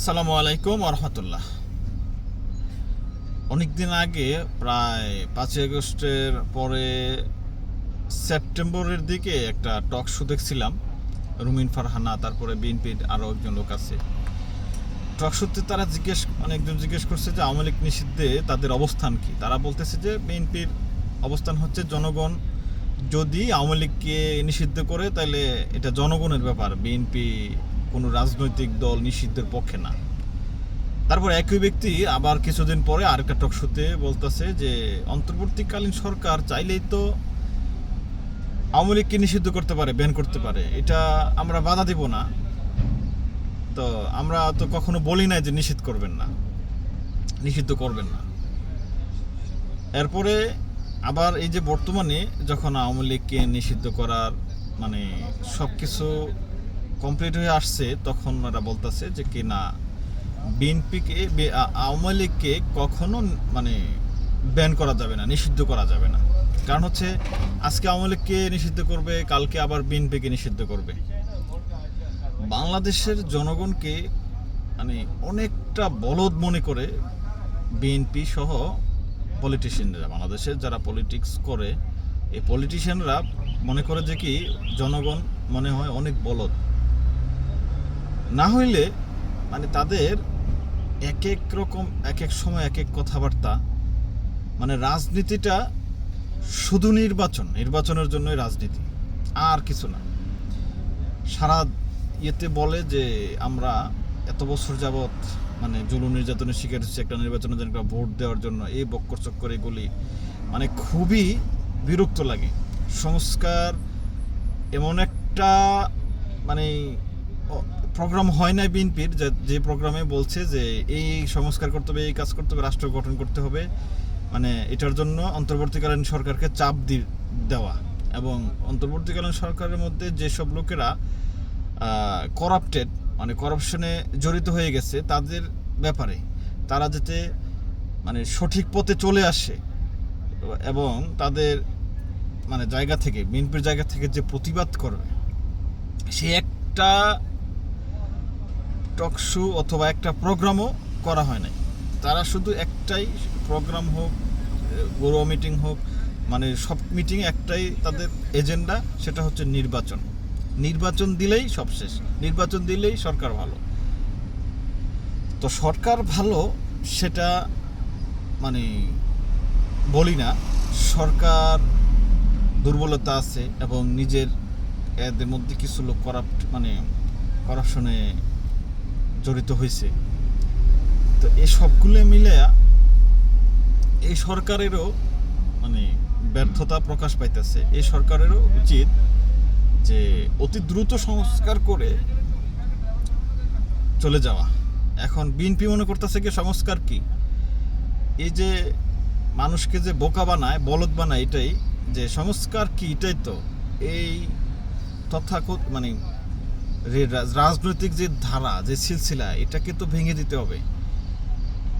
আসসালামু আলাইকুম রহমতুল্লাহ অনেকদিন আগে, প্রায় পাঁচই আগস্টের পরে সেপ্টেম্বরের দিকে একটা টক শো দেখছিলাম, রুমিন ফারহানা, তারপরে বিএনপির আরও একজন লোক আছে। টক শোতে তারা জিজ্ঞেস একজন জিজ্ঞেস করছে যে আওয়ামী লীগ নিষিদ্ধে তাদের অবস্থান কি? তারা বলতেছে যে বিএনপির অবস্থান হচ্ছে জনগণ, যদি আওয়ামী লীগকে নিষিদ্ধ করে তাহলে এটা জনগণের ব্যাপার, বিএনপি কোনো রাজনৈতিক দল নিষিদ্ধের পক্ষে না। তারপর একই ব্যক্তি আবার কিছুদিন পরে আরেকটা টক শোতে বলতেছে যে, অন্তর্বর্তীকালীন সরকার চাইলেই তো আওয়ামী লীগকে নিষিদ্ধ করতে পারে ব্যান করতে পারে। এটা আমরা বাধা দিব না। তো আমরা তো কখনো বলি নাই যে নিষিদ্ধ করবেন না। নিষিদ্ধ করবেন না। এরপরে আবার এই যে বর্তমানে যখন আওয়ামী লীগকে নিষিদ্ধ করার মানে সব কিছু কমপ্লিট হয়ে আসছে, তখন ওরা বলতেছে যে কি না, বিএনপিকে আওয়ামী লীগকে কখনো মানে ব্যান করা যাবে না, নিষিদ্ধ করা যাবে না। কারণ হচ্ছে, আজকে আওয়ামী লীগকে নিষিদ্ধ করবে, কালকে আবার বিএনপিকে নিষিদ্ধ করবে। বাংলাদেশের জনগণকে মানে অনেকটা বলদ মনে করে বিএনপি সহ পলিটিশিয়ানরা বাংলাদেশের যারা পলিটিক্স করে, এই পলিটিশিয়ানরা মনে করে যে কি, জনগণ মনে হয় অনেক বলদ। না হইলে মানে তাদের এক এক রকম, এক এক সময় এক এক কথাবার্তা মানে রাজনীতিটা শুধু নির্বাচন, নির্বাচনের জন্যই রাজনীতি, আর কিছু না। সারা ইয়েতে বলে যে আমরা এত বছর যাবৎ মানে জুলুম নির্যাতনের শিকার হচ্ছে একটা নির্বাচনের জন্য ভোট দেওয়ার জন্য, এই বক্কর চক্কর, এগুলি মানে খুবই বিরক্ত লাগে। সংস্কার এমন একটা মানে প্রোগ্রাম হয় না বিএনপির, যে প্রোগ্রামে বলছে যে এই সংস্কার করতে হবে, এই কাজ করতে হবে, রাষ্ট্র গঠন করতে হবে। মানে এটার জন্য অন্তর্বর্তীকালীন সরকারকে চাপ দেওয়া এবং অন্তর্বর্তীকালীন সরকারের মধ্যে যেসব লোকেরা করাপ্টেড মানে করাপশনে জড়িত হয়ে গেছে, তাদের ব্যাপারে তারা যাতে মানে সঠিক পথে চলে আসে এবং তাদের মানে জায়গা থেকে, বিএনপির জায়গা থেকে যে প্রতিবাদ করবে, সে একটা টক শো অথবা একটা প্রোগ্রামও করা হয় নাই। তারা শুধু একটাই প্রোগ্রাম হোক গরুয়া মিটিং হোক মানে সব মিটিং একটাই তাদের এজেন্ডা, সেটা হচ্ছে নির্বাচন। নির্বাচন দিলেই সব শেষ, নির্বাচন দিলেই সরকার ভালো। তো সরকার ভালো সেটা মানে বলি না, সরকার দুর্বলতা আছে এবং নিজের এদের মধ্যে কিছু লোক করাপ্ট মানে করাপশনে জড়িত হয়েছে তো এই সবগুলো মিলে এই সরকারেরও মানে ব্যর্থতা প্রকাশ পাইতেছে। এই সরকারেরও উচিত যে অতি দ্রুত সংস্কার করে চলে যাওয়া। এখন বিএনপি মনে করতেছে কি, সংস্কার কি? এই যে মানুষকে যে বোকা বানায়, বলদ বানায়, এটাই যে সংস্কার কি, এটাই তো। এই তথাকথ মানে রাজনৈতিক যে ধারা, যে সিলসিলা, এটাকে তো ভেঙে দিতে হবে।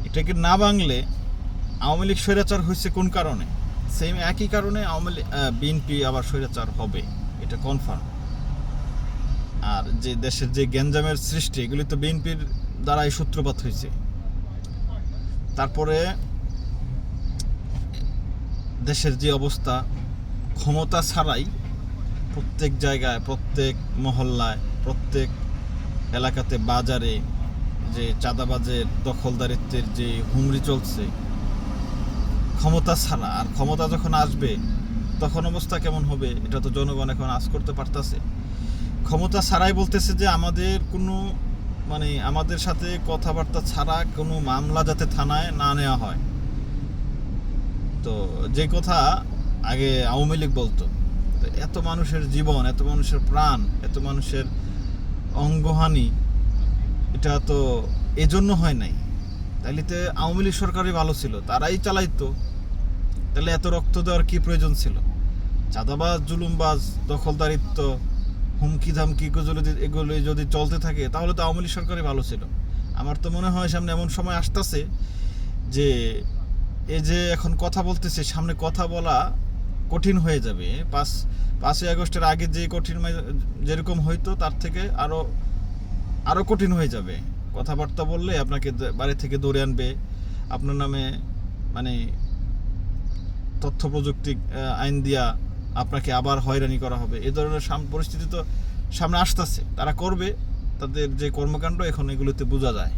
এটাকে না ভাঙলে আওয়ামী লীগ স্বৈরাচার হয়েছে কোন কারণে? সেম একই কারণে আওয়ামী লীগ বিএনপি আবার স্বৈরাচার হবে, এটা কনফার্ম আর যে দেশের যে গ্যাঞ্জামের সৃষ্টি, এগুলি তো বিএনপির দ্বারাই সূত্রপাত হয়েছে। তারপরে দেশের যে অবস্থা, ক্ষমতা ছাড়াই প্রত্যেক জায়গায়, প্রত্যেক মহল্লায় প্রত্যেক এলাকাতে বাজারে যে চাঁদাবাজের দখলদারিত্বের যে হুমড়ি চলছে, ক্ষমতা ছাড়া আর ক্ষমতা যখন আসবে, তখন অবস্থা কেমন হবে এটা তো জনগণ এখন আজ করতে পারতেছে। ক্ষমতা ছাড়াই বলতেছে যে আমাদের কোনো মানে আমাদের সাথে কথাবার্তা ছাড়া কোনো মামলা যাতে থানায় না নেওয়া হয়। তো যে কথা আগে আওয়ামী লীগ বলতো এত মানুষের জীবন, এত মানুষের প্রাণ, এত মানুষের অঙ্গহানি, এটা তো এজন্য হয় নাই। তাইলে তো আওয়ামী লীগ সরকারই ভালো ছিল, তারাই চালাইতো। তাহলে এত রক্ত দেওয়ার কি প্রয়োজন ছিল? চাঁদাবাজ, জুলুমবাজ, দখলদারিত্ব হুমকি ধামকি যদি এগুলো যদি চলতে থাকে, তাহলে তো আওয়ামী লীগ সরকারই ভালো ছিল। আমার তো মনে হয় সামনে এমন সময় আসতেছে যে, এই যে এখন কথা বলতেছে, সামনে কথা বলা কঠিন হয়ে যাবে। পাঁচ, পাঁচই আগস্টের আগে যে কঠিন যেরকম হইতো, তার থেকে আরও আরও কঠিন হয়ে যাবে। কথাবার্তা বললে আপনাকে বাড়ি থেকে দৌড়ে আনবে। আপনার নামে মানে তথ্য প্রযুক্তি আইন দিয়া আপনাকে আবার হয়রানি করা হবে। এ ধরনের সাম- পরিস্থিতি তো সামনে আসতেছে। তারা করবে, তাদের যে কর্মকাণ্ড, এখন এগুলোতে বোঝা যায়।